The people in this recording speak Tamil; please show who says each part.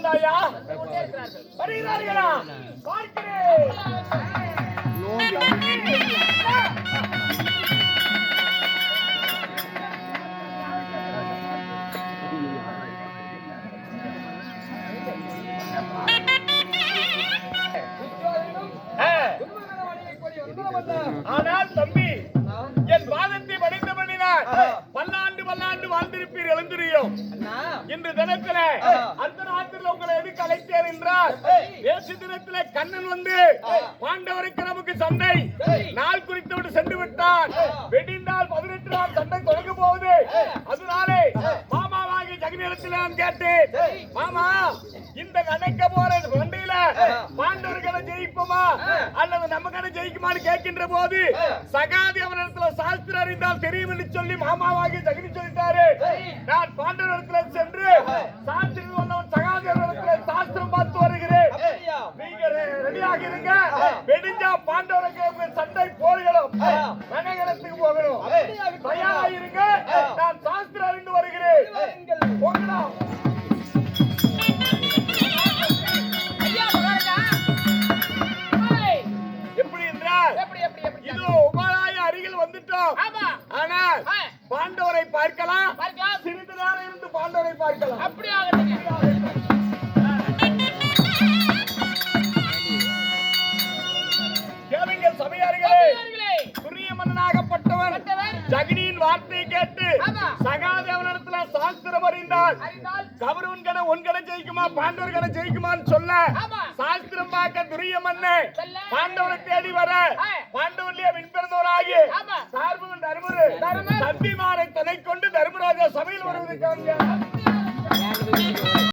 Speaker 1: வந்தாயா. வருகிறார்களா. ஆனால் தம்பி என் வாதத்தை படித்த பண்ணினார் பல்லாண்டு பல்லாண்டு வாழ்ந்திருப்பீர் எழுந்திரியும் இன்று தினத்தில அந்த தினத்தில கண்ணன் வந்து பாண்டவருக்கு நமக்கு சண்டை. நாள் குறித்து விட்டு சென்று விட்டார் வெடிந்தால் பதினெட்டு நாள் சண்டை தொடங்க போகுது. அதனாலே மாமாவாகி ஜெகனிடத்தில் நான் கேட்டேன் மாமா இந்த நினைக்க போற சண்டையில பாண்டவர்களை ஜெயிப்போமா அல்லது நம்ம கடை ஜெயிக்குமான்னு கேட்கின்ற போது சகாதி அவரிடத்துல சாஸ்திரம் அறிந்தால் தெரியும் என்று சொல்லி மாமாவாகி ஜெகனி சொல்லிட்டாரு. இருங்க வெடிஞ்சா பாண்டவருக்கு சண்டை போர்களும் ரணகலத்துக்கு போகணும். தயாராயிருங்க நான் சாஸ்திரம் அறிந்து வருகிறேன். போகலாம் எப்படி என்றால்
Speaker 2: எப்படி எப்படி எப்படி?
Speaker 1: இதோ உபாய அருகில் வந்துட்டோம்
Speaker 2: ஆமா.
Speaker 1: ஆனால் பாண்டவரை பார்க்கலாம்.
Speaker 2: பார்க்கலாம்.
Speaker 1: சிறிது நேரம் இருந்து பாண்டவரை பார்க்கலாம்.
Speaker 2: அப்படி
Speaker 1: ஜகினியின் வார்த்தையை கேட்டு. சகாதேவனிடத்துல சாஸ்திரம் அறிந்தால் கௌரவன் கண உன் கண ஜெயிக்குமா பாண்டவர் கண ஜெயிக்குமான்னு சொல்ல. சாஸ்திரம் பார்க்க துரிய
Speaker 2: சொல்ல.
Speaker 1: பாண்டவரை தேடி வர. பாண்டவர்லயே பின்பிறந்தவராகி
Speaker 2: ஆமா.
Speaker 1: சார்பவன்
Speaker 2: தருமரு.
Speaker 1: தம்பிமாரை துணை கொண்டு தர்மராஜா சபையில் வருவதற்காக